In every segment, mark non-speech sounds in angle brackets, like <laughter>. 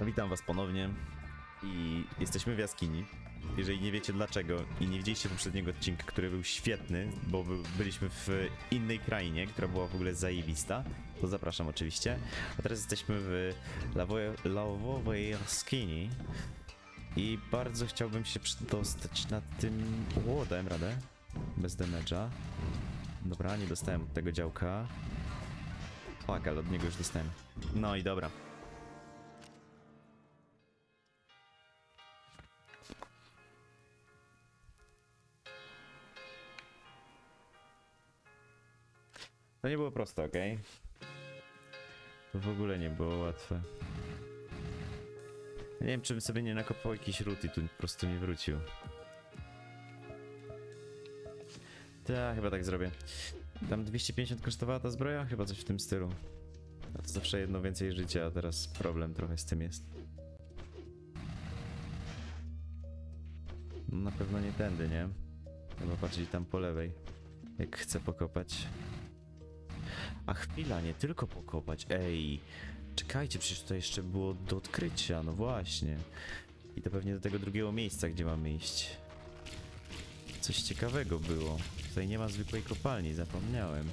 Witam was ponownie i jesteśmy w jaskini. Jeżeli nie wiecie dlaczego i nie widzieliście poprzedniego odcinka, który był świetny, bo by- byliśmy w innej krainie, która była w ogóle zajebista, to zapraszam oczywiście. A teraz jesteśmy w lawowej jaskini i bardzo chciałbym się przedostać na tym... O, dałem radę. Bez damage'a. Dobra, nie dostałem od tego działka. Fuck, ale od niego już dostałem. No i dobra. To nie było proste, ok? To w ogóle nie było łatwe. Nie wiem, czy bym sobie nie nakopał jakiś i tu po prostu nie wrócił. Tak, chyba tak zrobię. Tam 250 kosztowała ta zbroja? Chyba coś w tym stylu. A to zawsze jedno więcej życia, a teraz problem trochę z tym jest. No na pewno nie tędy, nie? Chyba bardziej tam po lewej. Jak chcę pokopać. A chwila, nie tylko pokopać. Ej, czekajcie, przecież to jeszcze było do odkrycia, no właśnie. I to pewnie do tego drugiego miejsca, gdzie mamy iść. Coś ciekawego było. Tutaj nie ma zwykłej kopalni, zapomniałem.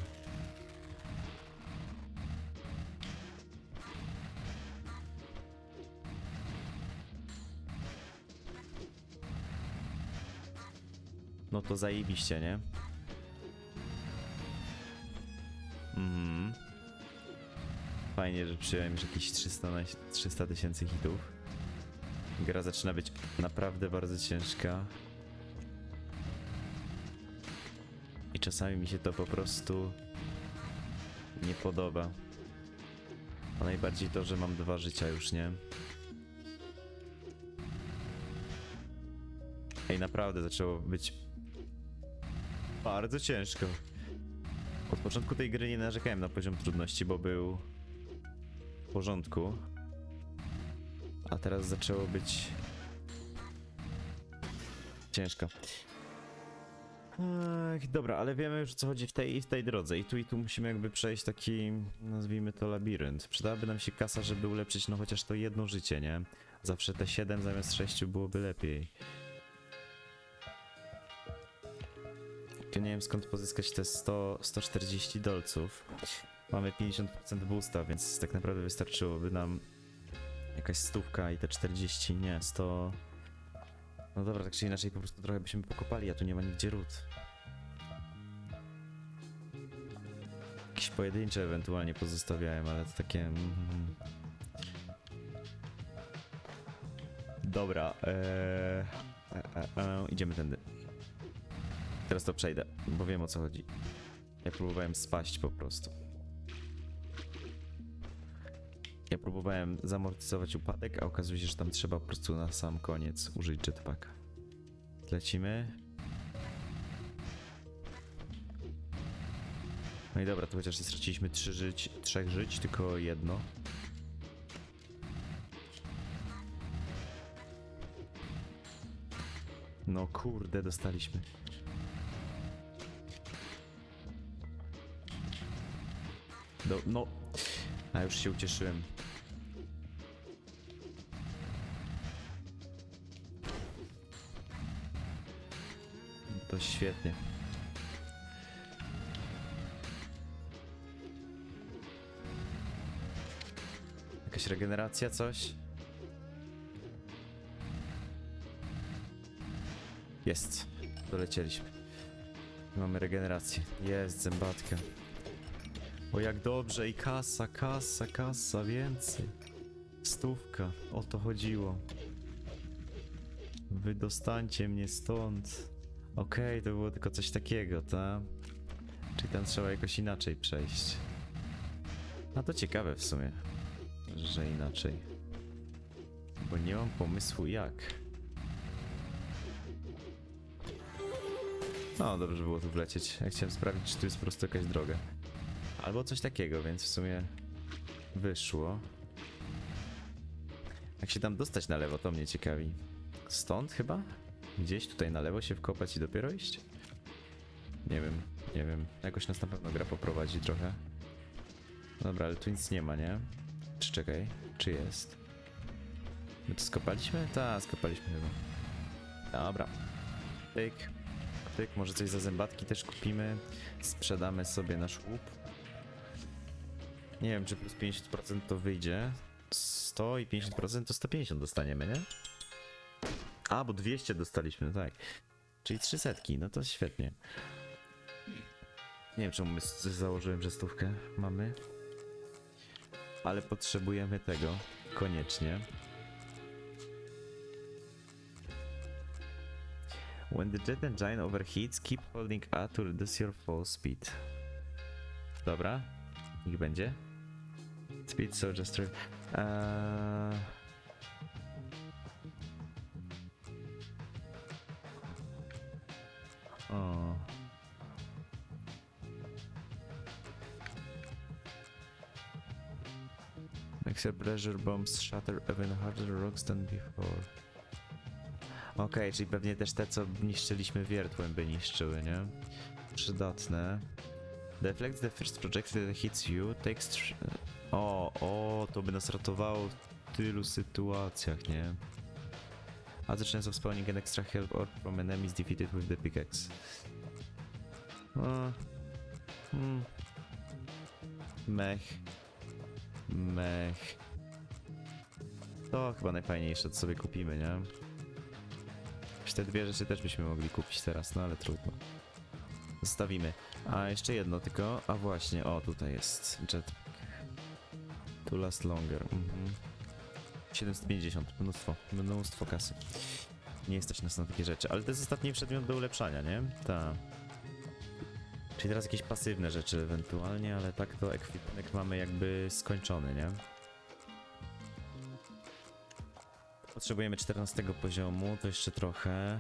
No to zajebiście, nie? Mhm. Fajnie, że przyjąłem już jakieś 300 na- 300 tysięcy hitów. Gra zaczyna być naprawdę bardzo ciężka. I czasami mi się to po prostu nie podoba. A najbardziej to, że mam dwa życia już, nie? Ej, naprawdę zaczęło być bardzo ciężko. Od początku tej gry nie narzekałem na poziom trudności, bo był w porządku. A teraz zaczęło być ciężko. Ech, dobra, ale wiemy już o co chodzi w tej, w tej drodze i tu i tu musimy jakby przejść taki, nazwijmy to labirynt. Przydałaby nam się kasa, żeby ulepszyć no chociaż to jedno życie, nie? Zawsze te 7 zamiast 6 byłoby lepiej. Ja nie wiem skąd pozyskać te 100, 140 dolców. Mamy 50% boosta, więc tak naprawdę wystarczyłoby nam jakaś stówka i te 40, nie, 100... No dobra, tak czy inaczej po prostu trochę byśmy pokopali, a tu nie ma nigdzie ród. Jakieś pojedyncze ewentualnie pozostawiałem, ale to takie... mm. Dobra, eee, e, e, e, idziemy tędy. Teraz to przejdę, bo wiem o co chodzi. Ja próbowałem spaść po prostu. Ja próbowałem zamortyzować upadek, a okazuje się, że tam trzeba po prostu na sam koniec użyć jetpacka. Lecimy. No i dobra, to chociaż nie straciliśmy trzy żyć, trzech żyć, tylko jedno. No kurde, dostaliśmy. Do, no. A już się ucieszyłem. To świetnie. Jakaś regeneracja, coś? Jest. Dolecieliśmy. Mamy regenerację. Jest zębatka. O jak dobrze i kasa, kasa, kasa, więcej. Stówka, o to chodziło. Wydostańcie mnie stąd. Okej, to było tylko coś takiego, ta? Czyli tam trzeba jakoś inaczej przejść. A to ciekawe w sumie, że inaczej. Bo nie mam pomysłu jak. No, dobrze było tu wlecieć. Ja chciałem sprawdzić, czy tu jest po prostu jakaś droga. Albo coś takiego, więc w sumie wyszło. Jak się tam dostać na lewo, to mnie ciekawi. Stąd chyba? Gdzieś tutaj na lewo się wkopać i dopiero iść? Nie wiem, nie wiem. Jakoś nas na pewno gra poprowadzi trochę. Dobra, ale tu nic nie ma, nie? Czy czekaj, czy jest? My to skopaliśmy? Tak, skopaliśmy chyba. Dobra. Tyk. Tyk, może coś za zębatki też kupimy. Sprzedamy sobie nasz łup. Nie wiem, czy plus 50% to wyjdzie. 100 i 50% to 150 dostaniemy, nie? A, bo 200 dostaliśmy, tak. Czyli 300, no to świetnie. Nie wiem, czemu my założyłem, że stówkę mamy. Ale potrzebujemy tego koniecznie. When the jet engine overheats, keep holding A to reduce your fall speed. Dobra, niech będzie. Speed so just... re- Eee... O. Your pressure bombs shatter even harder rocks than before. Okej, czyli pewnie też te, co niszczyliśmy wiertłem, by niszczyły, nie? Przydatne. Deflects the first projectile that hits you, takes... O, o, to by nas ratowało w tylu sytuacjach, nie? Other chance of spawning an extra help or from enemies defeated with the pickaxe. Hmm. Mech. Mech. To chyba najfajniejsze, co sobie kupimy, nie? Te dwie rzeczy też byśmy mogli kupić teraz, no ale trudno. Zostawimy. A jeszcze jedno tylko, a właśnie, o tutaj jest jetpack. To last longer. Mhm. 750, mnóstwo, mnóstwo kasy. Nie stać na takie rzeczy, ale to jest ostatni przedmiot do ulepszania, nie? Ta. Czyli teraz jakieś pasywne rzeczy ewentualnie, ale tak to ekwipunek mamy jakby skończony, nie? Potrzebujemy 14 poziomu, to jeszcze trochę.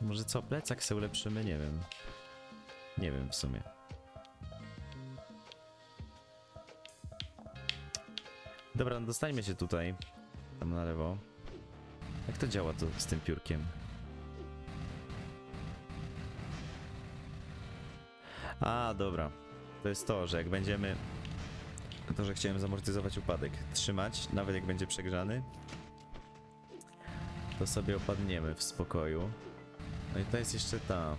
Może co, plecak se ulepszymy? Nie wiem. Nie wiem w sumie. Dobra, no dostańmy się tutaj. Tam na lewo. Jak to działa to z tym piórkiem? A, dobra. To jest to, że jak będziemy... To, że chciałem zamortyzować upadek. Trzymać, nawet jak będzie przegrzany. To sobie opadniemy w spokoju. No i to jest jeszcze ta...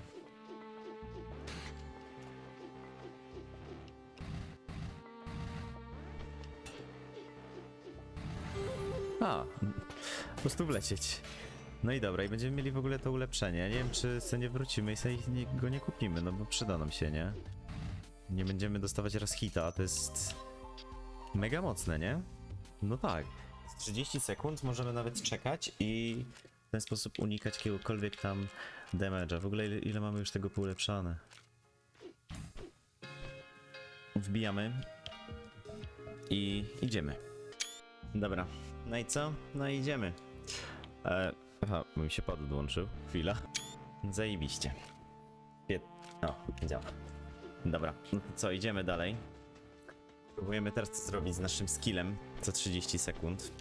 A, po prostu wlecieć. No i dobra, i będziemy mieli w ogóle to ulepszenie. Ja nie wiem, czy sobie nie wrócimy i sobie nie, go nie kupimy, no bo przyda nam się, nie? Nie będziemy dostawać raz hita, to jest mega mocne, nie? No tak. Z 30 sekund możemy nawet czekać i w ten sposób unikać jakiegokolwiek tam damage'a. W ogóle ile, ile mamy już tego poulepszane? Wbijamy i idziemy. Dobra, no i co? No i idziemy. E, aha, bo mi się pad odłączył. Chwila. Zajebiście. Pię... O, działa. Dobra, no to co, idziemy dalej. Próbujemy teraz co zrobić z naszym skillem co 30 sekund.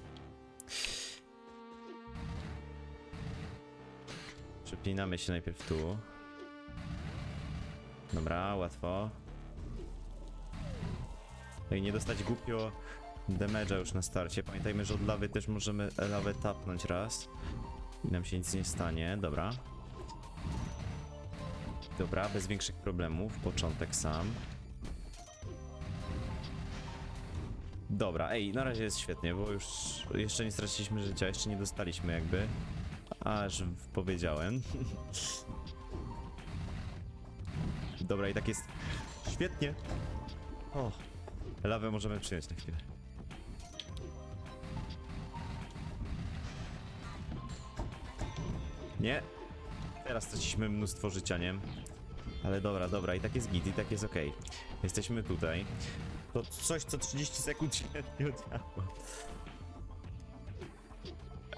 Przepinamy się najpierw tu. Dobra, łatwo. No i nie dostać głupio damage'a już na starcie. Pamiętajmy, że od lawy też możemy lawę tapnąć raz. I nam się nic nie stanie, dobra. Dobra, bez większych problemów. Początek sam. Dobra, ej, na razie jest świetnie, bo już jeszcze nie straciliśmy życia, jeszcze nie dostaliśmy jakby. Aż powiedziałem. <laughs> Dobra, i tak jest świetnie. O, lawę możemy przyjąć na chwilę. Nie. Teraz straciliśmy mnóstwo życia, nie? Ale dobra, dobra, i tak jest git, i tak jest okej. Jesteśmy tutaj. To coś co 30 sekund się <laughs> nie oddziała.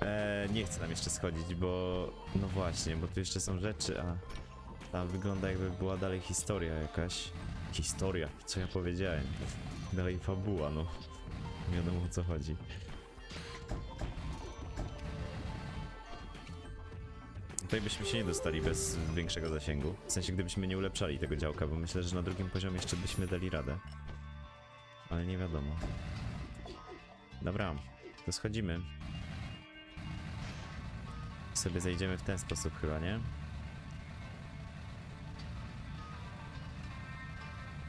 Eee, nie chcę nam jeszcze schodzić, bo... No właśnie, bo tu jeszcze są rzeczy, a... Tam wygląda jakby była dalej historia jakaś. Historia, co ja powiedziałem? Dalej fabuła, no. Nie wiadomo o co chodzi. Tutaj byśmy się nie dostali bez większego zasięgu. W sensie, gdybyśmy nie ulepszali tego działka, bo myślę, że na drugim poziomie jeszcze byśmy dali radę. Ale nie wiadomo. Dobra. To schodzimy. Sobie zejdziemy w ten sposób chyba, nie?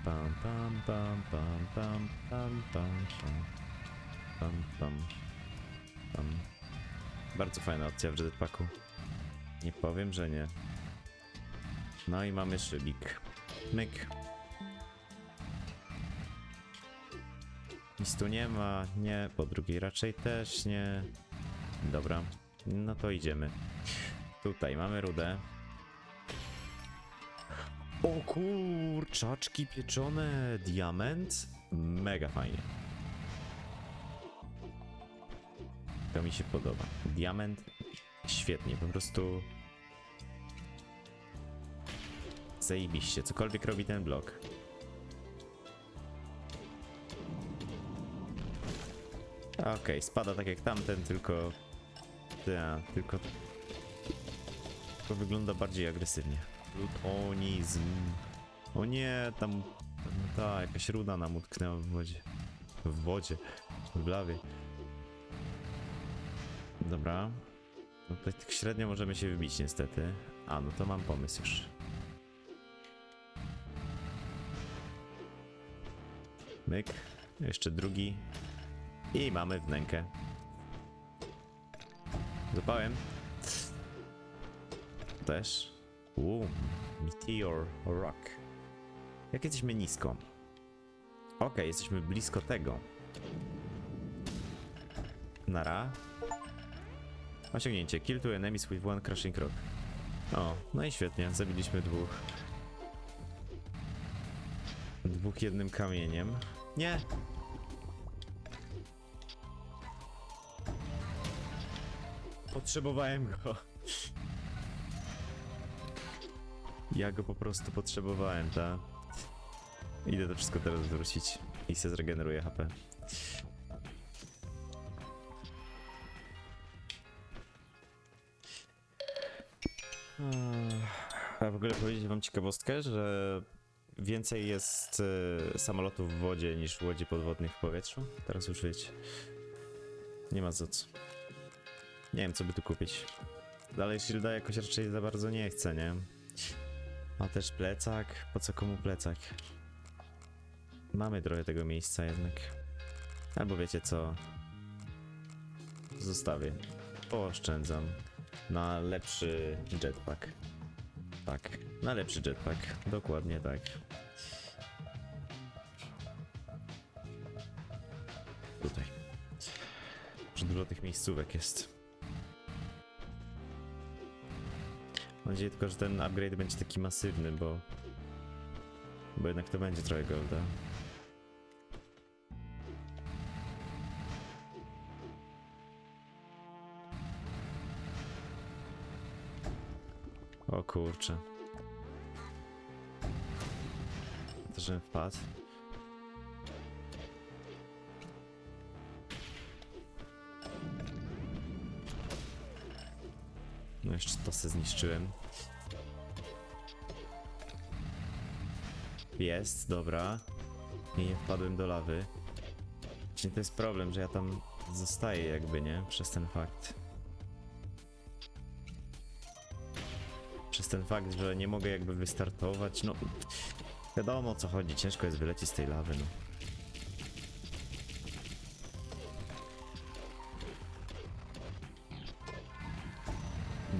Pam, pam, pam, pam, pam, pam, pam, pam, pam, pam. Bardzo fajna opcja w jetpacku. Nie powiem, że nie. No i mamy szybik. Myk. Nic tu nie ma, nie, po drugiej raczej też nie. Dobra, no to idziemy. Tutaj mamy rudę. O kurczaczki pieczone, diament. Mega fajnie. To mi się podoba. Diament, świetnie, po prostu... Zajebiście, cokolwiek robi ten blok. Okej, spada tak jak tamten, tylko... Ta, tylko... Tylko wygląda bardziej agresywnie. Plutonizm. O nie, tam... Ta, jakaś ruda nam utknęła w wodzie. W wodzie. W lawie. Dobra. No tutaj tak średnio możemy się wybić niestety. A, no to mam pomysł już. Myk. Jeszcze drugi. I mamy wnękę. Zapałem. Też. Uuu, Meteor Rock. Jak jesteśmy nisko? Okej, jesteśmy blisko tego. Nara. Osiągnięcie. Kill two enemies with one crushing rock. O, no i świetnie. Zabiliśmy dwóch. Dwóch jednym kamieniem. Nie! Potrzebowałem go. Ja go po prostu potrzebowałem, ta. Idę to wszystko teraz wrócić i się zregeneruję HP. A w ogóle powiedzieć wam ciekawostkę, że więcej jest e, samolotów w wodzie niż łodzi podwodnych w powietrzu. Teraz już wiecie. Nie ma za co. Nie wiem, co by tu kupić. Dalej Shielda jakoś raczej za bardzo nie chcę, nie? Ma też plecak. Po co komu plecak? Mamy trochę tego miejsca jednak. Albo wiecie co? Zostawię. Pooszczędzam. Na lepszy jetpack. Tak, na lepszy jetpack. Dokładnie tak. Tutaj. Że dużo tych miejscówek jest. Mam nadzieję tylko, że ten upgrade będzie taki masywny, bo... Bo jednak to będzie trochę golda. Kurczę. To, żebym wpadł. No jeszcze to se zniszczyłem. Jest, dobra. I nie wpadłem do lawy. Czyli to jest problem, że ja tam zostaję jakby, nie? Przez ten fakt. Ten fakt, że nie mogę jakby wystartować, no... Wiadomo o co chodzi, ciężko jest wylecieć z tej lawy, no.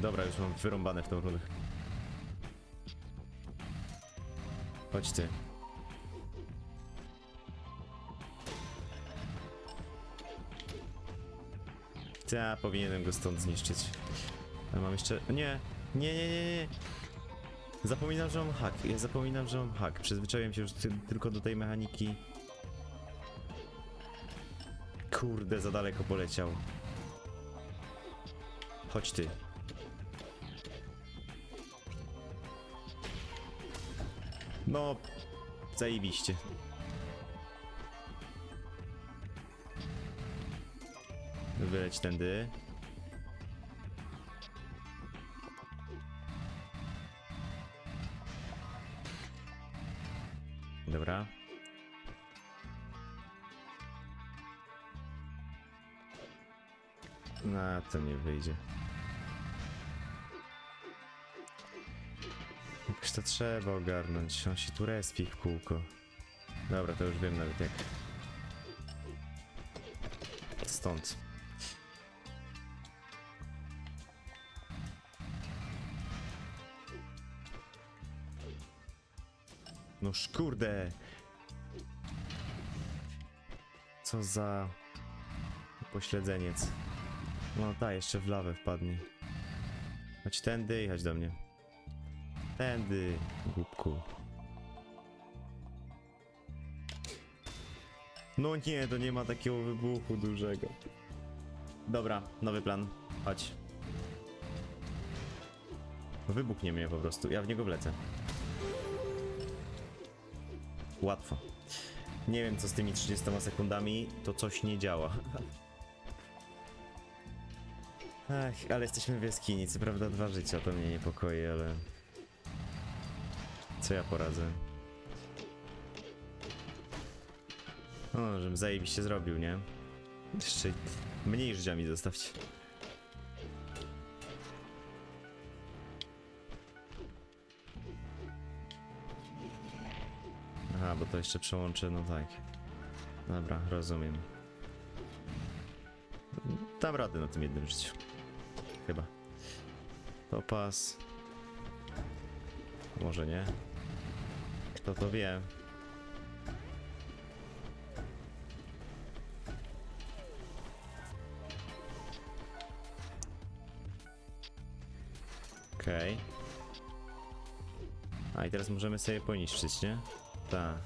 Dobra, już mam wyrąbane w tą rundę. Chodź ty. Ja powinienem go stąd zniszczyć. A mam jeszcze... Nie! Nie, nie, nie, nie! Zapominam, że mam hack. Ja zapominam, że mam hack. Przyzwyczaiłem się już ty tylko do tej mechaniki. Kurde, za daleko poleciał. Chodź ty. No, zajebiście. Wyleć tędy. Dobra. No, to nie wyjdzie. Jakoś to trzeba ogarnąć. On się tu respi w kółko. Dobra, to już wiem nawet jak. Stąd. No szkurde! Co za pośledzeniec. No ta, jeszcze w lawę wpadnie. Chodź tędy i chodź do mnie. Tędy, głupku. No nie, to nie ma takiego wybuchu dużego. Dobra, nowy plan. Chodź. Wybuchnie mnie po prostu, ja w niego wlecę. Łatwo. Nie wiem co z tymi 30 sekundami, to coś nie działa. Ach, ale jesteśmy w jaskini, co prawda dwa życia, to mnie niepokoi, ale... Co ja poradzę? O, żebym zajebiście zrobił, nie? Jeszcze mniej życia mi zostawcie. Bo to jeszcze przełączę, no tak. Dobra, rozumiem. Dam radę na tym jednym życiu. Chyba. To pas. Może nie. Kto to wie? Okej. A i teraz możemy sobie poniszczyć, nie? Tak.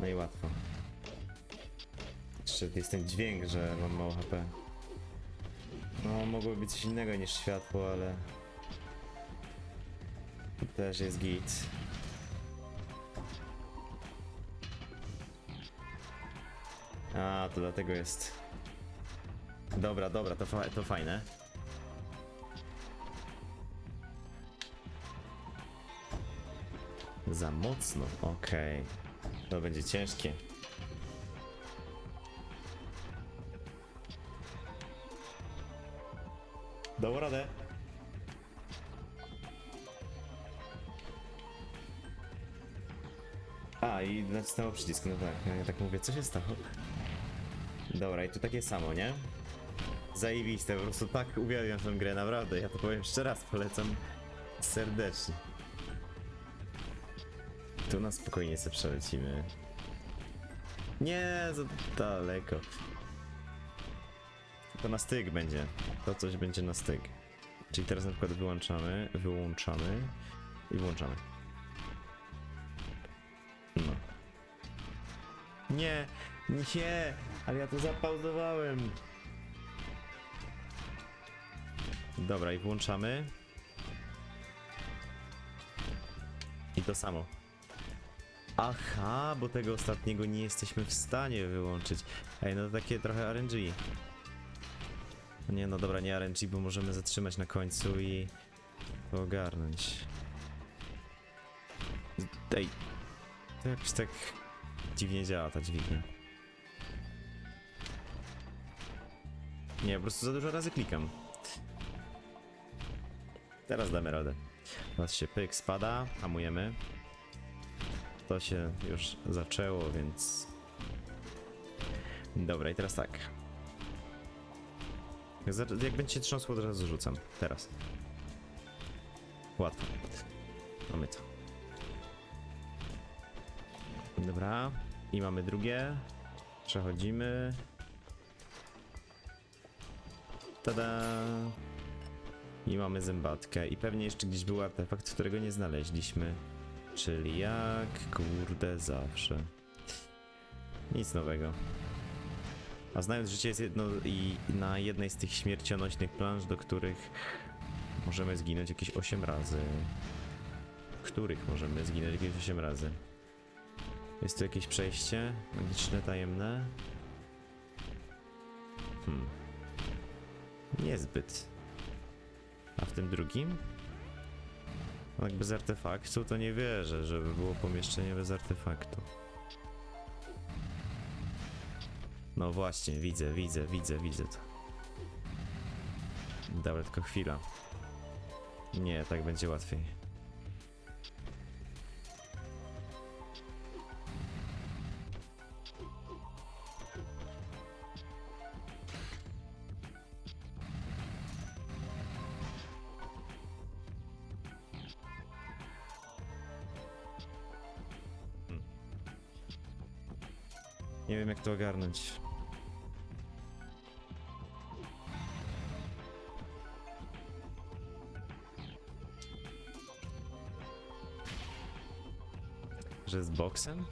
No i łatwo. Jeszcze jest ten dźwięk, że mam mało HP. No, mogłoby być coś innego niż światło, ale... Też jest git. A, to dlatego jest. Dobra, dobra, to, fa to fajne. Za mocno, okej. To będzie ciężkie. Dał radę. A, i nacisnęło przycisk, no tak, ja tak mówię, co się stało? Dobra, i tu takie samo, nie? Zajebiste, po prostu tak uwielbiam tę grę, naprawdę, ja to powiem jeszcze raz, polecam serdecznie. Tu na spokojnie sobie przelecimy. Nie, za daleko. To na styk będzie. To coś będzie na styk. Czyli teraz na przykład wyłączamy, wyłączamy i włączamy. No. Nie, nie, ale ja to zapauzowałem. Dobra, i włączamy. I to samo. Aha, bo tego ostatniego nie jesteśmy w stanie wyłączyć. Ej, no to takie trochę RNG. Nie, no dobra, nie RNG, bo możemy zatrzymać na końcu i to ogarnąć. Ej, to jakoś tak dziwnie działa ta dźwignia. Nie, po prostu za dużo razy klikam. Teraz damy radę. Teraz się pyk spada, hamujemy. To się już zaczęło, więc... Dobra, i teraz tak. Jak, będzie się trząsło, od razu rzucam. Teraz. Łatwo. Mamy to. Dobra. I mamy drugie. Przechodzimy. Tada! I mamy zębatkę. I pewnie jeszcze gdzieś był artefakt, którego nie znaleźliśmy. Czyli jak kurde zawsze. Nic nowego. A znając życie jest jedno i na jednej z tych śmiercionośnych planż, do których możemy zginąć jakieś 8 razy. W których możemy zginąć jakieś 8 razy. Jest tu jakieś przejście magiczne, tajemne? Hmm. Niezbyt. A w tym drugim? Jak bez artefaktu to nie wierzę, żeby było pomieszczenie bez artefaktu. No właśnie, widzę, widzę, widzę, widzę to. Dobra, tylko chwila. Nie, tak będzie łatwiej. To ogarnąć. Że z boksem?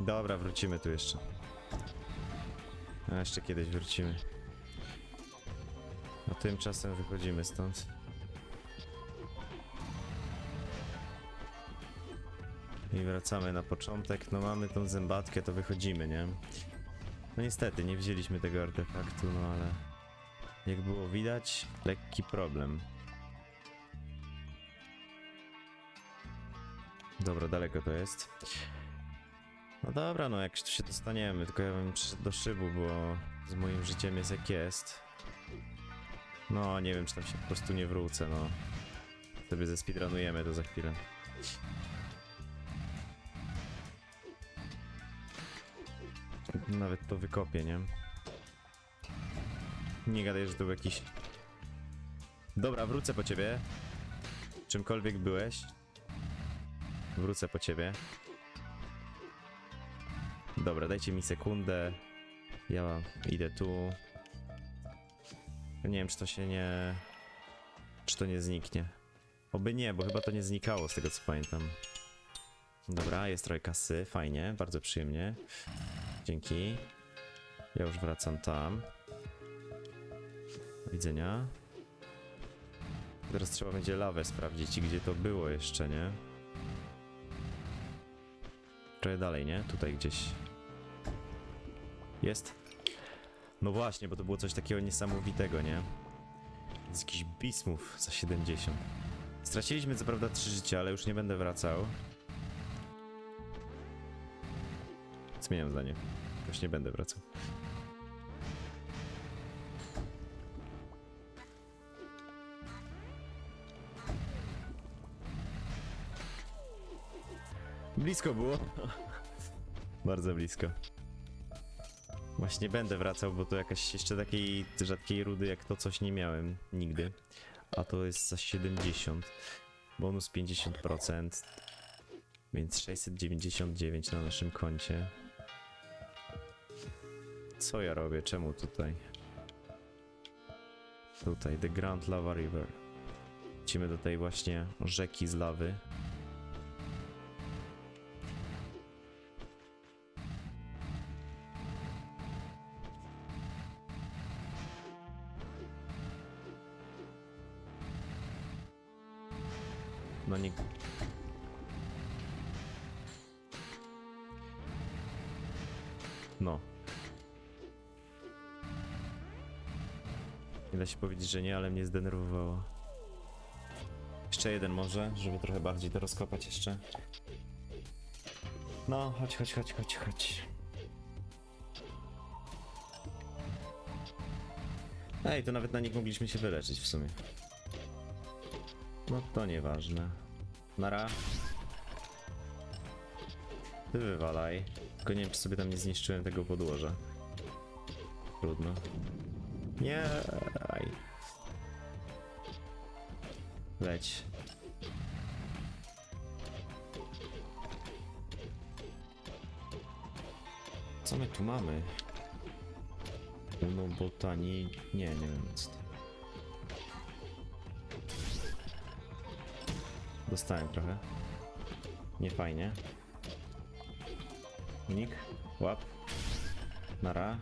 Dobra, wrócimy tu jeszcze. A jeszcze kiedyś wrócimy. A tymczasem wychodzimy stąd. I wracamy na początek. No mamy tą zębatkę, to wychodzimy, nie? No niestety, nie wzięliśmy tego artefaktu, no ale... Jak było widać, lekki problem. Dobra, daleko to jest. No dobra, no jak tu się dostaniemy, tylko ja bym przyszedł do szybu, bo z moim życiem jest jak jest. No, nie wiem, czy tam się po prostu nie wrócę, no. Sobie zespeedrunujemy to za chwilę. Nawet to wykopię, nie? Nie gadaj, że to był jakiś... Dobra, wrócę po ciebie. Czymkolwiek byłeś. Wrócę po ciebie. Dobra, dajcie mi sekundę. Ja idę tu. Nie wiem, czy to się nie... Czy to nie zniknie. Oby nie, bo chyba to nie znikało z tego co pamiętam. Dobra, jest trochę kasy, fajnie, bardzo przyjemnie. Dzięki. Ja już wracam tam. Do widzenia. Teraz trzeba będzie lawę sprawdzić i gdzie to było jeszcze, nie? Trochę dalej, nie? Tutaj gdzieś. Jest. No właśnie, bo to było coś takiego niesamowitego, nie? Z jakiś bismów za 70. Straciliśmy co prawda 3 życia, ale już nie będę wracał. Zmieniam zdanie. Już nie będę wracał. Blisko było. <laughs> Bardzo blisko. Właśnie będę wracał, bo to jakaś jeszcze takiej rzadkiej rudy jak to coś nie miałem nigdy. A to jest za 70. Bonus 50%. Więc 699 na naszym koncie. Co ja robię? Czemu tutaj? Tutaj, The Grand Lava River. Lecimy do tej właśnie rzeki z lawy. No nie... powiedzieć, że nie, ale mnie zdenerwowało. Jeszcze jeden może, żeby trochę bardziej to rozkopać jeszcze. No, chodź, chodź, chodź, chodź, chodź. Ej, to nawet na nich mogliśmy się wyleczyć w sumie. No to nieważne. Nara. Ty wywalaj. Tylko nie wiem, czy sobie tam nie zniszczyłem tego podłoża. Trudno. Nie. Leć. Co my tu mamy? Uno botani... Nie, nie wiem to. Dostałem trochę. Nie fajnie. Unik. Łap. Nara.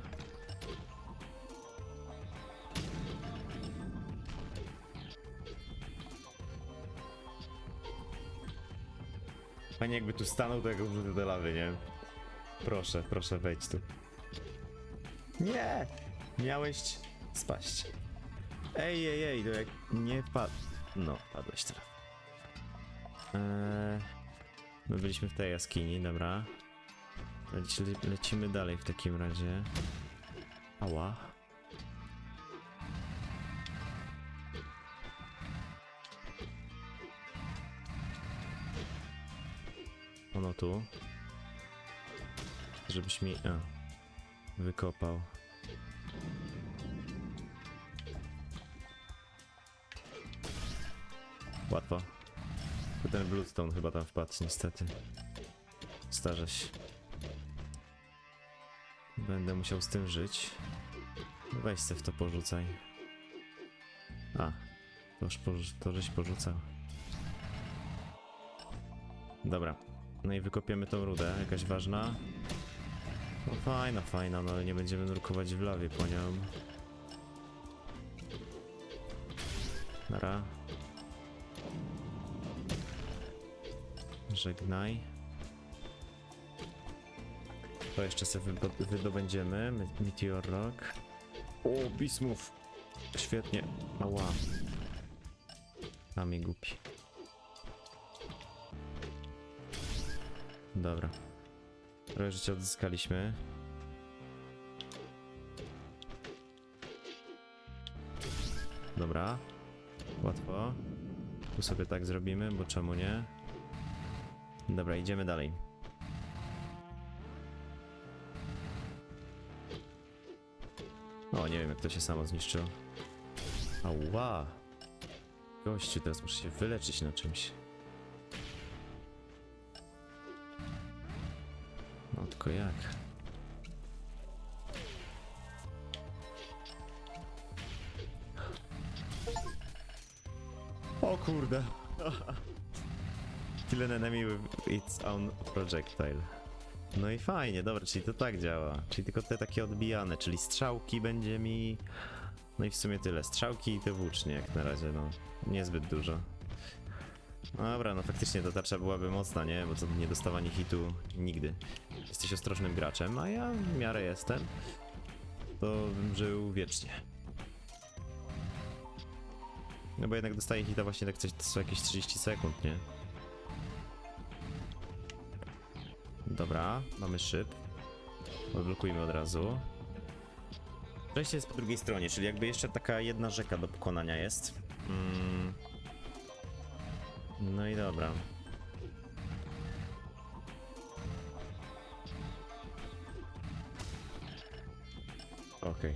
Fajnie jakby tu stanął, to jak wrzucę do lawy, nie? Proszę, proszę wejdź tu. Nie! Miałeś spaść. Ej, ej, ej, to jak nie padł. No, padłeś teraz. Eee, My byliśmy w tej jaskini, dobra. Leci, le, lecimy dalej w takim razie. Ała. Tu. Żebyś mi... A. Wykopał. Łatwo. Ten Bloodstone chyba tam wpadł, niestety. Starze się. Będę musiał z tym żyć. Weź se w to porzucaj. A, to już porzu- to żeś porzucał. Dobra. No i wykopiemy tą rudę, jakaś ważna. No fajna, fajna, no ale nie będziemy nurkować w lawie po nią. Nara. Żegnaj. To jeszcze sobie wydo- wydobędziemy. Me- Meteor Rock. O, Bismów! Świetnie. Ała. A mnie głupi. Dobra. Trochę życia odzyskaliśmy. Dobra. Łatwo. Tu sobie tak zrobimy, bo czemu nie? Dobra, idziemy dalej. O, nie wiem jak to się samo zniszczyło. Ała! Gościu, teraz muszę się wyleczyć na czymś. Tylko jak? O kurde! Kill an enemy with its own projectile. No i fajnie, dobra, czyli to tak działa. Czyli tylko te takie odbijane, czyli strzałki będzie mi... No i w sumie tyle. Strzałki i te włócznie jak na razie, no. Niezbyt dużo. Dobra, no faktycznie ta tarcza byłaby mocna, nie? Bo co nie dostawanie hitu nigdy. Jesteś ostrożnym graczem, a ja w miarę jestem. To bym żył wiecznie. No bo jednak dostaję hita właśnie tak coś co jakieś 30 sekund, nie? Dobra, mamy szyb. Odblokujmy od razu. Przejście jest po drugiej stronie, czyli jakby jeszcze taka jedna rzeka do pokonania jest. Mm. No i dobra. Okej.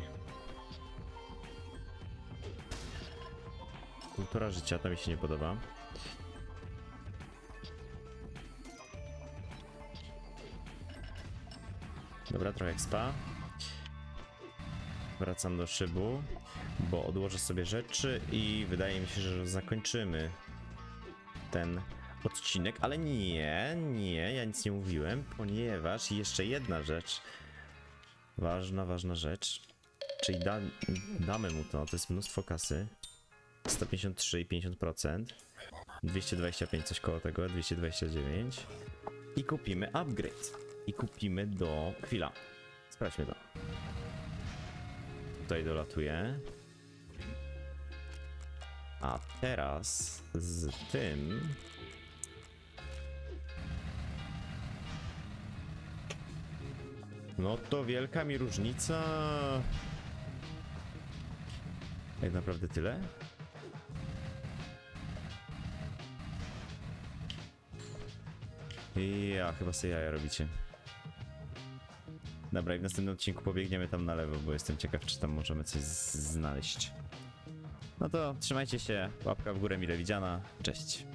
Kultura życia, to mi się nie podoba. Dobra, trochę spa. Wracam do szybu, bo odłożę sobie rzeczy i wydaje mi się, że zakończymy ten odcinek, ale nie, nie, ja nic nie mówiłem, ponieważ jeszcze jedna rzecz, ważna, ważna rzecz, czyli da, damy mu to, to jest mnóstwo kasy, 153 i 50%, 225 coś koło tego, 229 i kupimy upgrade i kupimy do chwila, sprawdźmy to. Tutaj dolatuję. A teraz z tym. No to wielka mi różnica. Jak naprawdę tyle? Ja, chyba sobie jaja robicie. Dobra, i w następnym odcinku pobiegniemy tam na lewo, bo jestem ciekaw, czy tam możemy coś znaleźć. No to trzymajcie się, łapka w górę mile widziana, cześć.